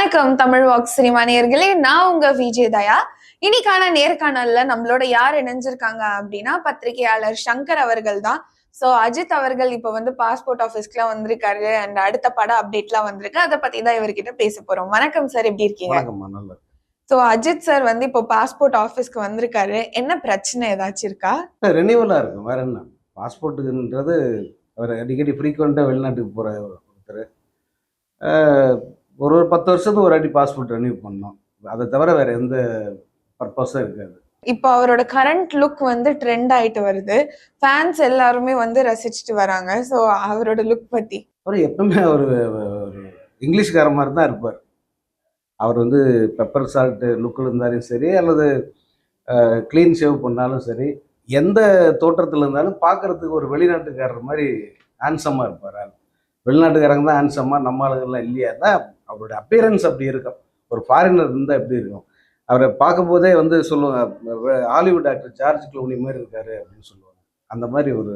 வணக்கம் Tamil walk cinema நேயர்களே. நான் உங்க விஜய் தயா. இன்னைக்கான நேர்காணல்ல நம்மளோட யார் இணைஞ்சிருக்காங்க அப்படின்னா பத்திரிகையாளர் சங்கர் அவர்கள் தான் சோ அஜித் அவர்கள் இப்ப வந்து பாஸ்போர்ட் ஆபீஸ்க்குலாம் வந்திருக்காரு. அண்ட் அடுத்த பட அப்டேட்லாம் வந்திருக்கு. அதை பத்தி தான் இவர்கிட்ட பேச போறோம். வணக்கம் சார். எப்படி இருக்கீங்க. சோ அஜித் சார் வந்து இப்போ பாஸ்போர்ட் ஆபீஸ்க்கு வந்திருக்காரு. என்ன பிரச்சனை ஏதாச்சும் இருக்கா? ரெனியூவலாக இருக்கும் வேற என்ன? பாஸ்போர்ட்டுன்றது அவர் அடிக்கடி ஃப்ரீக்வெண்ட்டாக வெளிநாட்டுக்கு போகிற ஒருத்தர். ஒரு ஒரு பத்து வருஷத்துக்கு ஒரு அடி பாஸ்போர்ட் ரெனியூ பண்ணோம். அதை தவிர வேற எந்த பர்பஸும் இருக்காது. இப்போ அவரோட கரண்ட் லுக் வந்து ட்ரெண்ட் ஆயிட்டு வருது. ஃபேன்ஸ் எல்லாருமே வந்து ரசிச்சுட்டு வராங்க. சோ அவரோட லுக் பத்தி. அவர் எப்பவுமே ஒரு ஒரு இங்கிலீஷ்கார மாதிரி தான் இருப்பார். அவர் வந்து பெப்பர் சால்ட் லுக்கில் இருந்தாலும் சரி அல்லது க்ளீன் ஷேவ் பண்ணாலும் சரி எந்த தோற்றத்தில் இருந்தாலும் பார்க்கறதுக்கு ஒரு வெளிநாட்டுக்காரர் மாதிரி ஹேண்ட்ஸமாக இருப்பார். வெளிநாட்டுக்காரங்க தான் ஹேண்ட்ஸமாக நம்ம ஆளுங்கள்லாம் இல்லையா? தான் அவருடைய அப்பியரன்ஸ் அப்படி இருக்கும். ஒரு ஃபாரினர் இருந்தால் எப்படி இருக்கும்? அவரை பார்க்கும்போதே வந்து சொல்லுவாங்க ஹாலிவுட் ஆக்டர் ஜார்ஜ் க்ளூனி மாதிரி இருக்காரு அப்படின்னு சொல்லுவாங்க. அந்த மாதிரி ஒரு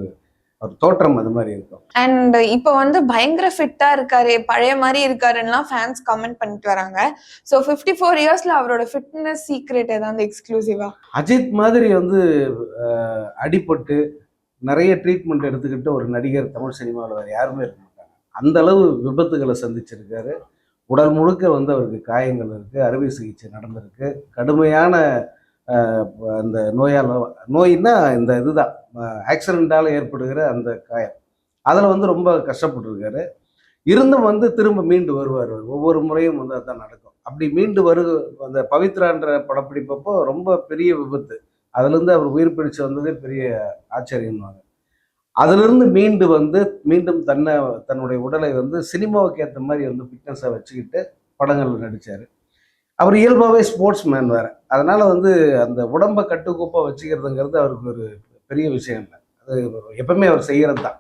ஒரு தோற்றம் அது மாதிரி இருக்கும். அண்ட் இப்போ வந்து பயங்கர ஃபிட்டா இருக்காரு பழைய மாதிரி இருக்காருன்னுலாம் ஃபேன்ஸ் கமெண்ட் பண்ணிட்டு வராங்க. ஸோ ஃபிஃப்டி ஃபோர் இயர்ஸ்ல அவரோட ஃபிட்னஸ் சீக்ரெட் ஏதாவது எக்ஸ்க்ளூசிவா அஜித் மாதிரி வந்து அடிபட்டு நிறைய ட்ரீட்மெண்ட் எடுத்துக்கிட்டு ஒரு நடிகர் தமிழ் சினிமாவில் வேறு யாருமே இருக்க மாட்டாங்க. அந்த அளவு விபத்துகளை சந்திச்சிருக்காரு. உடல் முழுக்க வந்து அவருக்கு காயங்கள் இருக்குது அறுவை சிகிச்சை நடந்திருக்கு. கடுமையான அந்த நோயால் நோயின்னா இந்த இதுதான். ஆக்சிடெண்ட்டால் ஏற்படுகிற அந்த காயம். அதில் வந்து ரொம்ப கஷ்டப்பட்டிருக்காரு. இருந்தும் வந்து திரும்ப மீண்டு வருவார் ஒவ்வொரு முறையும் வந்து அதுதான் நடக்கும். அப்படி மீண்டு வரு அந்த பவித்ரான்ற படப்பிடிப்பப்போ ரொம்ப பெரிய விபத்து. அதுலேருந்து அவர் உயிர் பிடிச்சு வந்ததே பெரிய ஆச்சரியம்வாங்க அதிலிருந்து மீண்டு வந்து மீண்டும் தன்னை தன்னுடைய உடலை வந்து சினிமாவுக்கு ஏற்ற மாதிரி வந்து ஃபிட்னஸை வச்சுக்கிட்டு படங்களில் நடித்தார் அவர் இயல்பாகவே ஸ்போர்ட்ஸ் மேன் வேறு. அதனால் வந்து அந்த உடம்பை கட்டுக்கோப்பாக வச்சுக்கிறதுங்கிறது அவருக்கு ஒரு பெரிய விஷயம் இல்லை. அது எப்பவுமே அவர் செய்கிறது தான்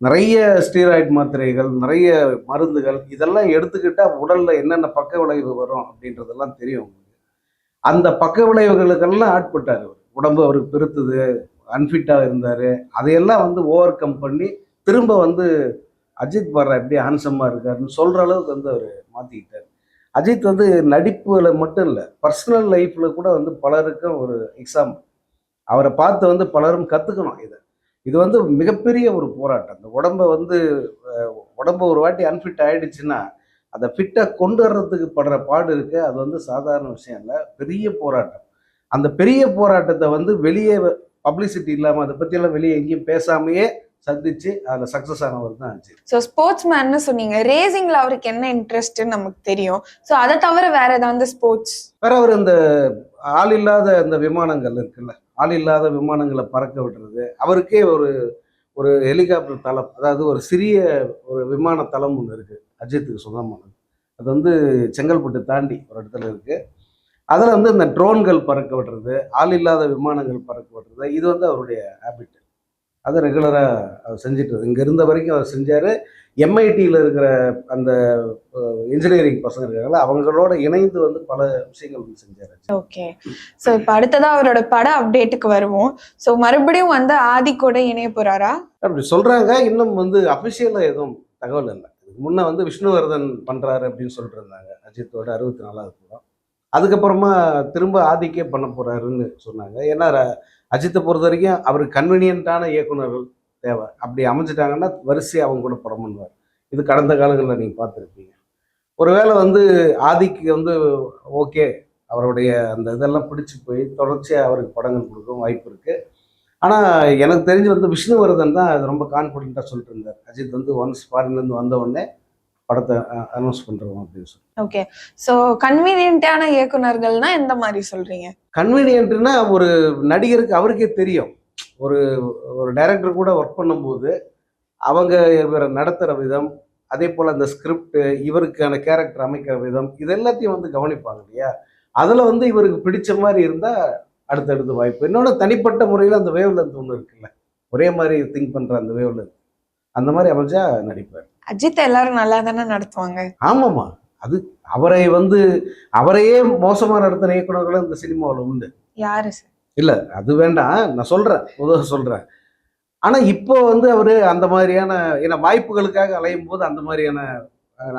நிறைய ஸ்டீராய்டு மாத்திரைகள் நிறைய மருந்துகள் இதெல்லாம் எடுத்துக்கிட்டால் உடலில் என்னென்ன பக்க விளைவு வரும் அப்படின்றதெல்லாம் தெரியும். அந்த பக்க விளைவுகளுக்கெல்லாம் ஆட்பட்டார் அவர். உடம்பு அவருக்கு பெருத்துது. அன்ஃபிட்டாக இருந்தார். அதையெல்லாம் வந்து ஓவர் கம் பண்ணி திரும்ப வந்து அஜித் வர்ற எப்படி ஹான்சம்மாக இருக்காருன்னு சொல்கிற அளவுக்கு வந்து அவர் மாற்றிக்கிட்டார் அஜித் வந்து நடிப்புல மட்டும் இல்லை பர்சனல் லைஃப்பில் கூட வந்து பலருக்கும் ஒரு எக்ஸாம்பிள் அவரை பார்த்து வந்து பலரும் கற்றுக்கணும் இதை. இது வந்து மிகப்பெரிய ஒரு போராட்டம். அந்த உடம்பை வந்து உடம்பு ஒரு வாட்டி அன்ஃபிட் ஆகிடுச்சுன்னா அதை ஃபிட்டாக கொண்டு வர்றதுக்கு படுற பாடு இருக்கு. அது வந்து சாதாரண விஷயம் இல்லை பெரிய போராட்டம். அந்த பெரிய போராட்டத்தை வந்து வெளியே பப்ளிசிட்டி இல்லாமல் அதை பற்றியெல்லாம் வெளியே எங்கேயும் பேசாமையே சந்திச்சு அதில் சக்ஸஸ் ஆனவர் தான் ஆச்சு ஸோ ஸ்போர்ட்ஸ் மேன்னு சொன்னீங்க ரேசிங்ல அவருக்கு என்ன இன்ட்ரெஸ்ட்னு நமக்கு தெரியும். ஸோ அதை தவிர வேற ஏதாவது ஸ்போர்ட்ஸ் வேற அவர் இந்த ஆள் இல்லாத அந்த விமானங்கள் இருக்குல்ல. ஆள் இல்லாத விமானங்களை பறக்க விடுறது. அவருக்கே ஒரு ஒரு ஹெலிகாப்டர் தளம் அதாவது ஒரு சிறிய ஒரு விமான தளம் ஒன்று இருக்குது அஜித்துக்கு சொந்தமானது. அது வந்து செங்கல்பட்டு தாண்டி ஒரு இடத்துல இருக்குது அதில் வந்து இந்த ட்ரோன்கள் பறக்க விடுறது ஆள் இல்லாத விமானங்கள் பறக்க விடுறது இது வந்து அவருடைய ஹேபிட் அதை ரெகுலராக அவர் செஞ்சுட்டு இங்கே இருந்த வரைக்கும் அவர் செஞ்சார். எம்ஐடியில் இருக்கிற அந்த இன்ஜினியரிங் பசங்க இருக்காங்களா அவங்களோட இணைந்து வந்து பல விஷயங்கள் வந்து செஞ்சார். ஓகே ஸோ இப்போ அடுத்ததா அவரோட பட அப்டேட்டுக்கு வருவோம். ஸோ மறுபடியும் வந்து ஆதி கூட இணைய போறாரா? அப்படி சொல்றாங்க. இன்னும் வந்து அஃபிஷியலாக எதுவும் தகவல் இல்லை. முன்ன வந்து விஷ்ணுவர்தன் பண்றாரு அப்படின்னு சொல்லிட்டு இருந்தாங்க. அஜித்தோட அறுபத்தி நாலாவது படம். அதுக்கப்புறமா திரும்ப ஆதிக்கே பண்ண போறாருன்னு சொன்னாங்க. ஏன்னா அஜித்தை பொறுத்த வரைக்கும் அவருக்கு கன்வீனியன்ட்டான இயக்குனர்கள் தேவை. அப்படி அமைஞ்சிட்டாங்கன்னா வரிசை அவங்க கூட படம் பண்ணுவார். இது கடந்த காலங்களில் நீங்கள் பார்த்துருப்பீங்க. ஒருவேளை வந்து ஆதிக்கு வந்து ஓகே அவருடைய அந்த இதெல்லாம் பிடிச்சி போய் தொடர்ச்சியாக அவருக்கு படங்கள் கொடுக்கவும் வாய்ப்பு இருக்குது ஆனால் எனக்கு தெரிஞ்சு வந்து விஷ்ணுவர்தன் தான் அது ரொம்ப கான்ஃபிடென்ட்டாக சொல்லிட்டு இருந்தார். அஜித் வந்து ஒன்ஸ் ஃபாரின்லேருந்து வந்த உடனே படத்தை அனௌன்ஸ் பண்ணுறோம் அப்படின்னு சொல்லி. ஓகே ஸோ கன்வீனியன்ட்டான இயக்குனர்கள்னா எந்த மாதிரி சொல்றீங்க? கன்வீனியன்ட்னா ஒரு நடிகருக்கு அவருக்கே தெரியும். ஒரு ஒரு டைரக்டர் கூட ஒர்க் பண்ணும்போது அவங்க இவரை நடத்துகிற விதம் அதே போல் அந்த ஸ்கிரிப்ட் இவருக்கான கேரக்டர் அமைக்கிற விதம் இது எல்லாத்தையும் வந்து கவனிப்பாங்க இல்லையா? அதில் வந்து இவருக்கு பிடிச்ச மாதிரி இருந்தால் அடுத்தடுத்து வாய்ப்பு. இன்னொன்று தனிப்பட்ட முறையில் அந்த வேவ் லென்த் ஒன்று இருக்குல்ல. ஒரே மாதிரி திங்க் பண்ணுற அந்த வேவ் லென்த் அந்த மாதிரி அமைஞ்சா நடிப்பார். அஜித் எல்லாரும் நல்லா தானே நடத்துவாங்க? ஆமாம்மா. அது அவரை வந்து அவரையே மோசமாக நடத்தின இயக்குனர்களும் இந்த சினிமாவில் உண்டு. யாரு சார் இல்லை அது வேண்டாம். நான் சொல்கிறேன் பொதுவாக சொல்கிறேன் ஆனால் இப்போ வந்து அவர் அந்த மாதிரியான ஏன்னா வாய்ப்புகளுக்காக அலையும் போது அந்த மாதிரியான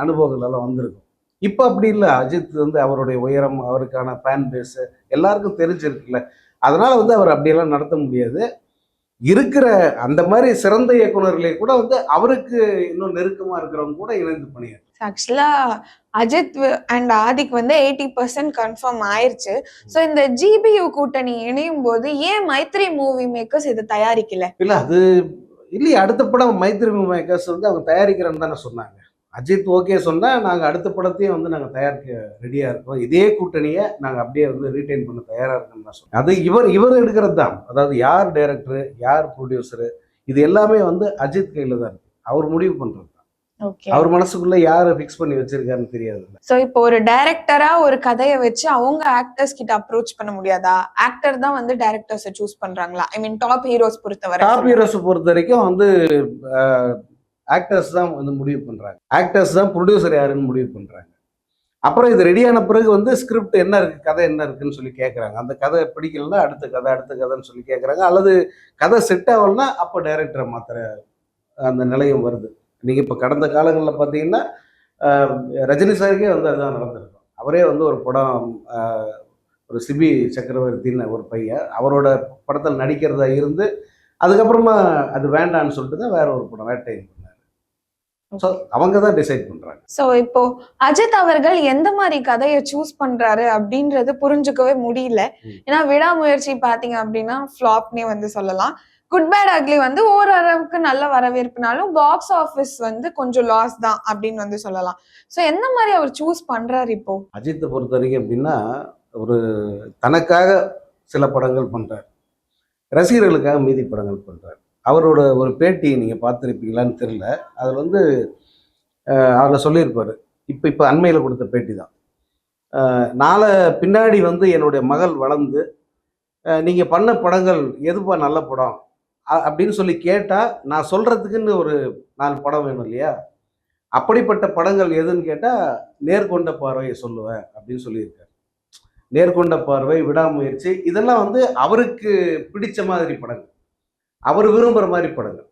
அனுபவங்கள் எல்லாம் வந்திருக்கும். இப்போ அப்படி இல்லை. அஜித் வந்து அவருடைய உயரம் அவருக்கான ஃபேன் பேஸு எல்லாருக்கும் தெரிஞ்சிருக்குல்ல. அதனால வந்து அவர் அப்படியெல்லாம் நடத்த முடியாது. இருக்கிற அந்த மாதிரி சிறந்த இயக்குனர்களே கூட வந்து அவருக்கு இன்னும் நெருக்கமா இருக்கிறவங்க கூட இணைந்து பணியாற்று ஆக்சுவலா அஜித் அண்ட் ஆதிக் வந்து எயிட்டி பர்சன்ட் கன்ஃபார்ம் ஆயிருச்சு. ஸோ இந்த ஜிபியு கூட்டணி இணையும் போது ஏன் மைத்ரி மூவி மேக்கர்ஸ் இதை தயாரிக்கல? இல்ல அது இல்லையே அடுத்த படம் மைத்ரி மேக்கர்ஸ் வந்து அவங்க தயாரிக்கிறேன்னு தானே சொன்னாங்க. அஜித் ஓகே சொன்னா நாங்க அடுத்த படத்தையும் வந்து நாங்க தயாரிக்க ரெடியா இருக்கோம். இதே கூட்டணியை நாங்க அப்படியே வந்து ரீட்டைன் பண்ண தயாரா இருக்கோம்னு தான் அது இவர் இவர் எடுக்கிறது தான். அதாவது யார் டைரக்டர் யார் ப்ரொடியூசரு இது எல்லாமே வந்து அஜித் கையில தான் இருக்கு. அவர் முடிவு ஓகே அவர் மனசுக்குள்ள யாரை ஃபிக்ஸ் பண்ணி வச்சிருக்காருன்னு தெரியாது ஸோ இப்போ ஒரு டைரக்டரா ஒரு கதையை வச்சு அவங்க ஆக்டர்ஸ் கிட்ட அப்ரோச் பண்ண முடியாதா? ஆக்டர் தான் வந்து டைரக்டர்ஸை சூஸ் பண்றாங்களா? ஐ மீன் டாப் ஹீரோஸ் பொறுத்தவரை டாப் ஹீரோஸை பொறுத்த வரைக்கும் வந்து ஆக்டர்ஸ் தான் வந்து முடிவு பண்ணுறாங்க ஆக்டர்ஸ் தான் ப்ரொடியூசர் யாருன்னு முடிவு பண்ணுறாங்க அப்புறம் இது ரெடியான பிறகு வந்து ஸ்கிரிப்ட் என்ன இருக்குது கதை என்ன இருக்குன்னு சொல்லி கேட்குறாங்க அந்த கதை பிடிக்கலன்னா அடுத்த கதை அடுத்த கதைன்னு சொல்லி கேட்குறாங்க அல்லது கதை செட் ஆகலைன்னா அப்போ டைரக்டரை மாத்திர அந்த நிலையம் வருது. நீங்கள் இப்போ கடந்த காலங்களில் பார்த்தீங்கன்னா ரஜினி சாருக்கே வந்து அதுதான் நடந்திருக்கும். அவரே வந்து ஒரு படம் ஒரு சிபி சக்கரவர்த்தின்னு ஒரு பையன். அவரோட படத்தில் நடிக்கிறதா இருந்து அதுக்கப்புறமா அது வேண்டான்னு சொல்லிட்டு தான் வேற ஒரு படம் வேட்டை ஸோ அவங்க தான் டிசைட் பண்றாங்க. ஸோ இப்போ அஜித் அவர்கள் எந்த மாதிரி கதையை சூஸ் பண்றாரு அப்படின்றது புரிஞ்சுக்கவே முடியல. ஏன்னா விடாமுயற்சி பாத்தீங்க அப்படின்னா ஃப்ளாப்னே வந்து சொல்லலாம். குட் பேட் அக்லி வந்து ஓரளவுக்கு நல்ல வரவேற்புனாலும் பாக்ஸ் ஆஃபீஸ் வந்து கொஞ்சம் லாஸ் தான் அப்படின்னு வந்து சொல்லலாம். ஸோ எந்த மாதிரி அவர் சூஸ் பண்றாரு இப்போ? அஜித்தை பொறுத்த வரைக்கும் எப்படின்னா ஒரு தனக்காக சில படங்கள் பண்றார். ரசிகர்களுக்காக மீதி படங்கள் பண்றார். அவரோட ஒரு பேட்டி நீங்கள் பார்த்துருப்பீங்களான்னு தெரில அதில் வந்து அதில் சொல்லியிருப்பார். இப்போ இப்போ அண்மையில் கொடுத்த பேட்டி தான். நாளை பின்னாடி வந்து என்னுடைய மகள் வளர்ந்து நீங்கள் பண்ண படங்கள் எதுப்பா நல்ல படம்? அப்படின்னு சொல்லி கேட்டால் நான் சொல்கிறதுக்குன்னு ஒரு நாலு படம் வேணும் இல்லையா? அப்படிப்பட்ட படங்கள் எதுன்னு கேட்டால் நேர்கொண்ட பார்வையை சொல்லுவேன் அப்படின்னு சொல்லியிருக்காரு. நேர்கொண்ட பார்வை விடாமுயற்சி இதெல்லாம் வந்து அவருக்கு பிடிச்ச மாதிரி படங்கள். அவர் விரும்புகிற மாதிரி படங்கள்.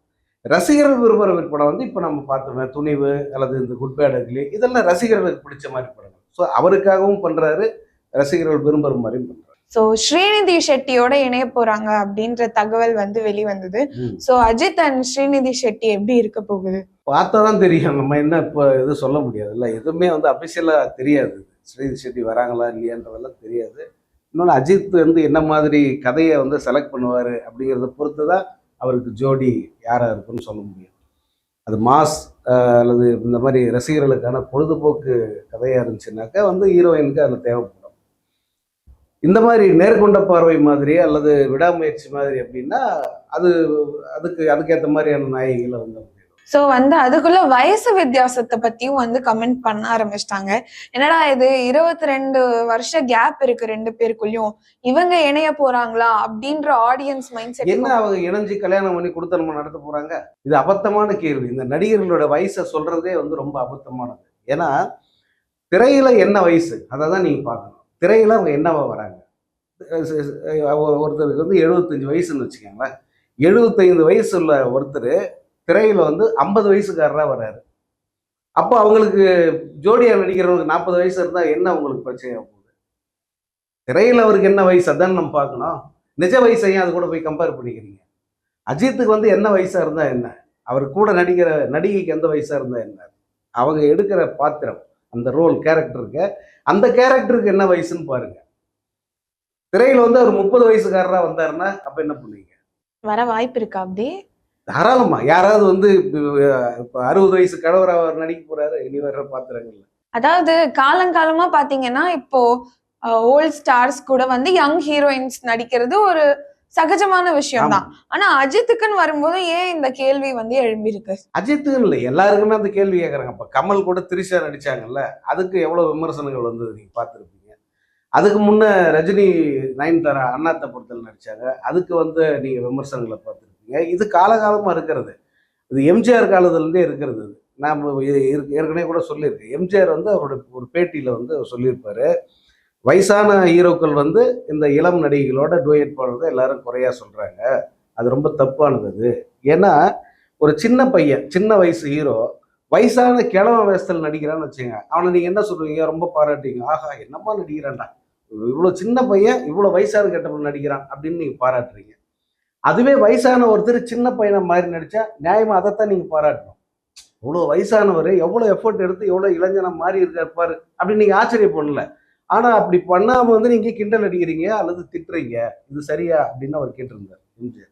ரசிகர்கள் விரும்புகிற படம் வந்து இப்போ நம்ம பார்த்தோமே துணிவு அல்லது இந்த குட் பேட் அக்லி இதெல்லாம் ரசிகர்களுக்கு பிடிச்ச மாதிரி படங்கள். ஸோ அவருக்காகவும் பண்ணுறாரு ரசிகர்கள் விரும்புகிற மாதிரியும் பண்ணுறாரு ஸோ ஸ்ரீநிதி ஷெட்டியோட இணைய போறாங்க அப்படின்ற தகவல் வந்து வெளிவந்தது. ஸோ அஜித் அண்ட் ஸ்ரீநிதி ஷெட்டி எப்படி இருக்க போகுது? பார்த்தா தான் தெரியும். நம்ம என்ன இப்போ இது சொல்ல முடியாதுல்ல எதுவுமே வந்து அஃபிஷியலாக தெரியாது. ஸ்ரீதி செட்டி வராங்களா இல்லையான்றதெல்லாம் தெரியாது. இன்னொன்று அஜித் வந்து என்ன மாதிரி கதையை வந்து செலக்ட் பண்ணுவார் அப்படிங்கிறத பொறுத்து தான் அவருக்கு ஜோடி யாராக இருக்குன்னு சொல்ல முடியும். அது மாஸ் அல்லது இந்த மாதிரி ரசிகர்களுக்கான பொழுதுபோக்கு கதையாக இருந்துச்சுனாக்கா வந்து ஹீரோயினுக்கு அதில் தேவைப்படும். இந்த மாதிரி நேர்கொண்ட பார்வை மாதிரி அல்லது விடாமுயற்சி மாதிரி அப்படின்னா அது அதுக்கு அதுக்கேற்ற மாதிரியான நாயகிகளை வந்து ஸோ வந்து அதுக்குள்ள வயசு வித்தியாசத்தை பத்தியும் வந்து கமெண்ட் பண்ண ஆரம்பிச்சிட்டாங்க. என்னடா இது இருபத்தி ரெண்டு வருஷ கேப் இருக்கு ரெண்டு பேருக்குள்ளயும். இவங்க இணைய போறாங்களா அப்படின்ற ஆடியன்ஸ் மைண்ட் என்ன அவங்க இணைஞ்சு கல்யாணம் பண்ணி கொடுத்தனமா நடத்த போறாங்க? இது அபத்தமான கேள்வி. இந்த நடிகர்களோட வயசை சொல்றதே வந்து ரொம்ப அபத்தமானது. ஏன்னா திரையில என்ன வயசு? அதை தான் நீங்க பார்க்கணும். திரையில அவங்க என்னவா வராங்க? ஒருத்தருக்கு வந்து எழுபத்தஞ்சு வயசுன்னு வச்சுக்கோங்களேன். எழுபத்தைந்து வயசு உள்ள ஒருத்தர் திரையில் வந்து ஐம்பது வயசுக்காரராக வர்றாரு. அப்போ அவங்களுக்கு ஜோடியா நடிக்கிறவங்களுக்கு நாற்பது வயசு இருந்தால் என்ன அவங்களுக்கு பிரச்சனை போகுது? திரையில் அவருக்கு என்ன வயசு? அதான் நம்ம பார்க்கணும். நிஜ வயசையும் அது கூட போய் கம்பேர் பண்ணிக்கிறீங்க? அஜித்துக்கு வந்து என்ன வயசா இருந்தா என்ன? அவர் கூட நடிக்கிற நடிகைக்கு எந்த வயசா இருந்தா என்ன? அவங்க எடுக்கிற பாத்திரம் அந்த ரோல் கேரக்டருக்கு அந்த கேரக்டருக்கு என்ன வயசுன்னு பாருங்க. திரையில வந்து அவர் முப்பது வயசுக்காரரா வந்தாருன்னா அப்ப என்ன பண்ணுவீங்க? வர வாய்ப்பு இருக்கா அப்படி தாராளமா. யாராவது வந்து இப்போ அறுபது வயசு கணவர் அவர் நடிக்க போறாரு இனி வர்ற பாத்திரங்கள்ல. அதாவது காலங்காலமா பாத்தீங்கன்னா இப்போ ஓல்ட் ஸ்டார்ஸ் கூட வந்து யங் ஹீரோயின்ஸ் நடிக்கிறது ஒரு சகஜமான விஷயம் தான் ஆனா அஜித்துக்குன்னு வரும்போது ஏன் இந்த கேள்வி வந்து எழும்பியிருக்கு? அஜித்துன்னு இல்லை. எல்லாருக்குமே அந்த கேள்வி கேட்குறாங்க இப்போ கமல் கூட திரிஷா நடிச்சாங்கல்ல அதுக்கு எவ்வளோ விமர்சனங்கள் வந்தது நீங்கள் பார்த்துருப்பீங்க? அதுக்கு முன்ன ரஜினி நயன்தாரா அண்ணாத்த படத்தில் நடிச்சாங்க. அதுக்கு வந்து நீங்கள் விமர்சனங்களை பார்த்துருப்பீங்க. இது காலகாலமாக இருக்கிறது. இது எம்ஜிஆர் காலத்துலேருந்தே இருக்கிறது இது. நான் ஏற்கனவே கூட சொல்லியிருக்கேன் எம்ஜிஆர் வந்து அவரோட ஒரு பேட்டியில் வந்து அவர் வயசான ஹீரோக்கள் வந்து இந்த இளம் நடிகைகளோட டூயட் பாடுறதை எல்லாரும் குறையா சொல்கிறாங்க அது ரொம்ப தப்பானது அது. ஏன்னா ஒரு சின்ன பையன் சின்ன வயசு ஹீரோ வயசான கிழவ வேஷத்தில் நடிக்கிறான்னு வச்சுங்க அவனை நீங்கள் என்ன சொல்லுவீங்க ரொம்ப பாராட்டுவீங்க ஆஹா என்னம்மா நடிக்கிறான்டா. இவ்வளோ சின்ன பையன் இவ்வளோ வயசான கெட்டவன் நடிக்கிறான் அப்படின்னு நீங்கள் பாராட்டுறீங்க. அதுவே வயசான ஒருத்தர் சின்ன பையனை மாதிரி நடித்தா நியாயமாக அதைத்தான் நீங்கள் பாராட்டணும். இவ்வளோ வயசானவர் எவ்வளோ எஃபோர்ட் எடுத்து எவ்வளோ இளைஞனை மாறி இருக்காரு பாரு அப்படின்னு நீங்க ஆச்சரியப்படல ஆனால் அப்படி பண்ணாமல் வந்து நீங்கள் கிண்டல் அடிக்கிறீங்க அல்லது திட்டுறீங்க இது சரியா அப்படின்னு அவர் கேட்டிருந்தார். எம்ஜிஆர்.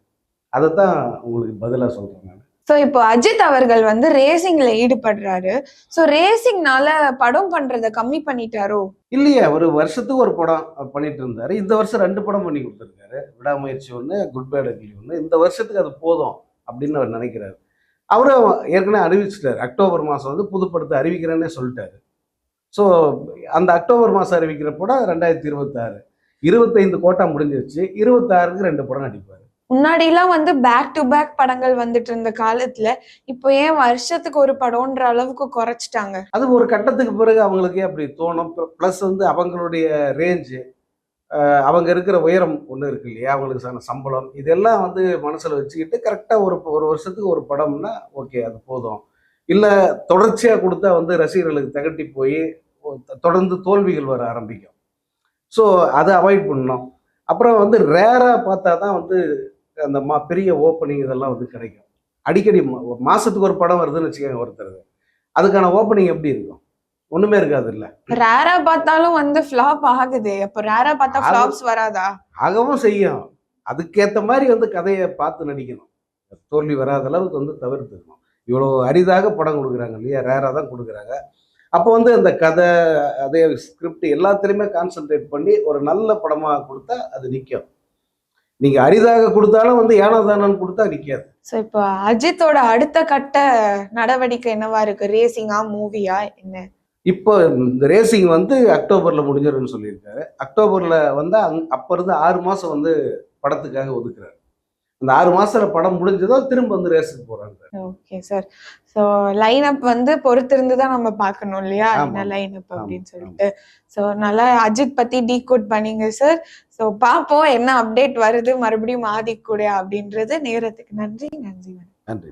அதைத்தான் உங்களுக்கு பதிலாக சொல்கிறேன் நான். ஸோ இப்போ அஜித் அவர்கள் வந்து ரேசிங்ல ஈடுபடுறாரு. ஸோ ரேசிங்னால படம் பண்றத கம்மி பண்ணிட்டாரோ? இல்லையே ஒரு வருஷத்துக்கு ஒரு படம் பண்ணிட்டு இருந்தாரு. இந்த வருஷம் ரெண்டு படம் பண்ணி கொடுத்துருக்காரு. விடாமுயற்சி ஒன்று குட் பேட் அக்லி ஒன்று இந்த வருஷத்துக்கு அது போதும் அப்படின்னு அவர் நினைக்கிறாரு. அவரும் ஏற்கனவே அறிவிச்சிட்டாரு. அக்டோபர் மாதம் வந்து புதுப்படத்தை அறிவிக்கிறேன்னே சொல்லிட்டாரு. ஸோ அந்த அக்டோபர் மாதம் அறிவிக்கிற படம் ரெண்டாயிரத்தி இருபத்தாறு. இருபத்தைந்து கோட்டா முடிஞ்சிருச்சு. இருபத்தாறுக்கு ரெண்டு படம் நடிப்பார். முன்னாடிலாம் வந்து பேக் டு பேக் படங்கள் வந்துட்டு இருந்த காலத்துல இப்போ ஏன் வருஷத்துக்கு ஒரு படம்ன்ற அளவுக்கு குறைச்சிட்டாங்க? அது ஒரு கட்டத்துக்கு பிறகு அவங்களுக்கே அப்படி தோணும். ப்ளஸ் வந்து அவங்களுடைய ரேஞ்சு அவங்க இருக்கிற உயரம் ஒன்று இருக்கு இல்லையா? அவங்களுக்கு சான சம்பளம். இதெல்லாம் வந்து மனசில் வச்சுக்கிட்டு கரெக்டாக ஒரு ஒரு வருஷத்துக்கு ஒரு படம்னா ஓகே அது போதும். இல்லை தொடர்ச்சியாக கொடுத்தா வந்து ரசிகர்களுக்கு தகட்டி போய் தொடர்ந்து தோல்விகள் வர ஆரம்பிக்கும். ஸோ அதை அவாய்ட் பண்ணணும். அப்புறம் வந்து ரேராக பார்த்தா தான் வந்து அந்த மா பெரிய ஓப்பனிங் இதெல்லாம் வந்து கிடைக்கும். அடிக்கடி மா- மாசத்துக்கு ஒரு படம் வருதுன்னு வச்சுக்கோங்க ஒருத்தர் அதுக்கான ஓப்பனிங் எப்படி இருக்கும்? ஒண்ணுமே இருக்காது இல்ல ரேரா பார்த்தாலும் வந்து ஃபிளாப் ஆகுது. அப்போ ரேரா பார்த்தா. ஃபிளாப்ஸ் வராதா? ஆகவும் செய்யும். அதுக்கேத்த மாதிரி வந்து கதையை பார்த்து நடிக்கணும். தோல்வி வராத அளவுக்கு வந்து தவிர்த்துக்கணும். இவ்வளோ அரிதாக படம் கொடுக்குறாங்க இல்லையா? ரேராக தான் கொடுக்குறாங்க. அப்போ வந்து அந்த கதை அதே ஸ்கிரிப்ட் எல்லாத்துலேயுமே கான்சென்ட்ரேட் பண்ணி ஒரு நல்ல படமாக கொடுத்தா அது நிற்கும் நீங்கள் அரிதாக கொடுத்தாலும் வந்து ஏனோ தானோன்னு கொடுத்தா நிற்காது சோ இப்போ அஜித்தோட அடுத்த கட்ட நடவடிக்கை என்னவா இருக்கு? ரேசிங்கா மூவியா என்ன? இப்போ இந்த ரேசிங் வந்து அக்டோபரில் முடிஞ்சிரும்னு சொல்லியிருக்காரு. அக்டோபரில் வந்து அங் அப்போ இருந்து ஆறு மாதம் வந்து படத்துக்காக ஒதுக்குறாரு. அந்த ஆறு மாசத்துல படம் முடிஞ்சதோ திரும்ப வந்து ரேஸுக்கு போறாங்க. Okay sir so line up வந்து பொறுத்திருந்து தான் நம்ம பார்க்கணும் இல்லையா. என்ன லைன் அப் அப்படின்னு. சொல்லிட்டு. ஸோ நல்லா அஜித் பத்தி டீகோட் பண்ணீங்க சார் ஸோ பார்ப்போம் என்ன அப்டேட் வருது மறுபடியும் ஆதிக் கூட அப்படின்றது நேரத்துக்கு. நன்றி நன்றி நன்றி.